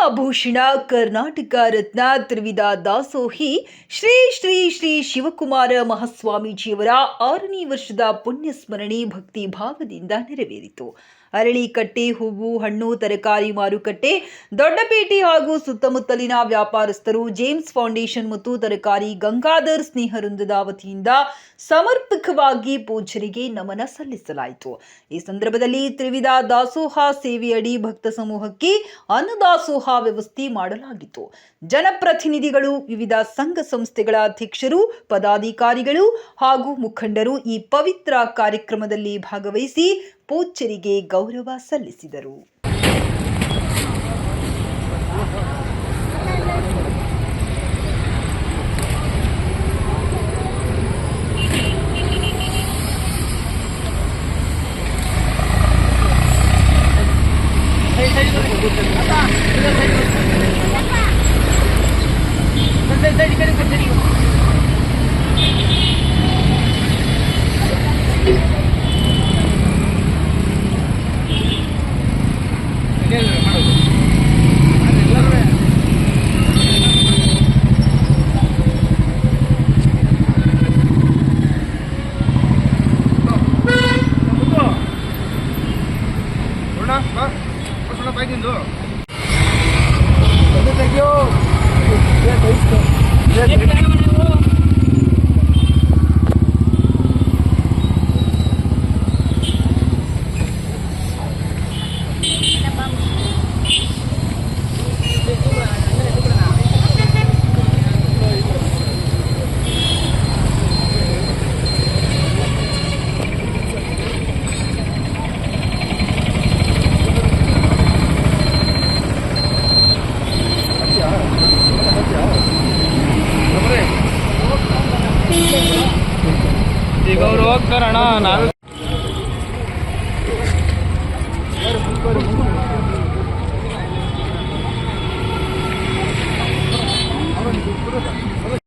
ಪದ್ಮಭೂಷಣ ಕರ್ನಾಟಕ ರತ್ನ ತ್ರಿವಿಧ ದಾಸೋಹಿ ಶ್ರೀ ಶ್ರೀ ಶ್ರೀ ಶಿವಕುಮಾರ ಮಹಾಸ್ವಾಮೀಜಿಯವರ ಆರನೇ ವರ್ಷದ ಪುಣ್ಯ ಸ್ಮರಣೆ ಭಕ್ತಿ ಭಾವದಿಂದ ನೆರವೇರಿತು ಅರಳಿಕಟ್ಟೆ ಹೂವು, ಹಣ್ಣು, ತರಕಾರಿ ಮಾರುಕಟ್ಟೆ, ದೊಡ್ಡಪೇಟೆ ಹಾಗೂ ಸುತ್ತಮುತ್ತಲಿನ ವ್ಯಾಪಾರಸ್ಥರು ಜೇಮ್ಸ್ ಫೌಂಡೇಶನ್ ಮತ್ತು ತರಕಾರಿ ಗಂಗಾಧರ್ ಸ್ನೇಹವೃಂದದ ವತಿಯಿಂದ ಸಮರ್ಪಕವಾಗಿ ಪೂಜರಿಗೆ ನಮನ ಸಲ್ಲಿಸಲಾಯಿತು. ಈ ಸಂದರ್ಭದಲ್ಲಿ ತ್ರಿವಿಧ ದಾಸೋಹ ಸೇವೆಯಡಿ ಭಕ್ತ ಸಮೂಹಕ್ಕೆ ಅನ್ನದಾಸೋಹ ವ್ಯವಸ್ಥೆ ಮಾಡಲಾಗಿತ್ತು. ಜನಪ್ರತಿನಿಧಿಗಳು, ವಿವಿಧ ಸಂಘ ಸಂಸ್ಥೆಗಳ ಅಧ್ಯಕ್ಷರು, ಪದಾಧಿಕಾರಿಗಳು ಹಾಗೂ ಮುಖಂಡರು ಈ ಪವಿತ್ರ ಕಾರ್ಯಕ್ರಮದಲ್ಲಿ ಭಾಗವಹಿಸಿ ಪೂಜ್ಯರಿಗೆ ಗೌರವ ಸಲ್ಲಿಸಿದರು. na, ba? Paso na tayo din doon. ಈಗ ಅವ್ರು ಹೋಗ್ತಾರಣ ನಾವೇ Thank.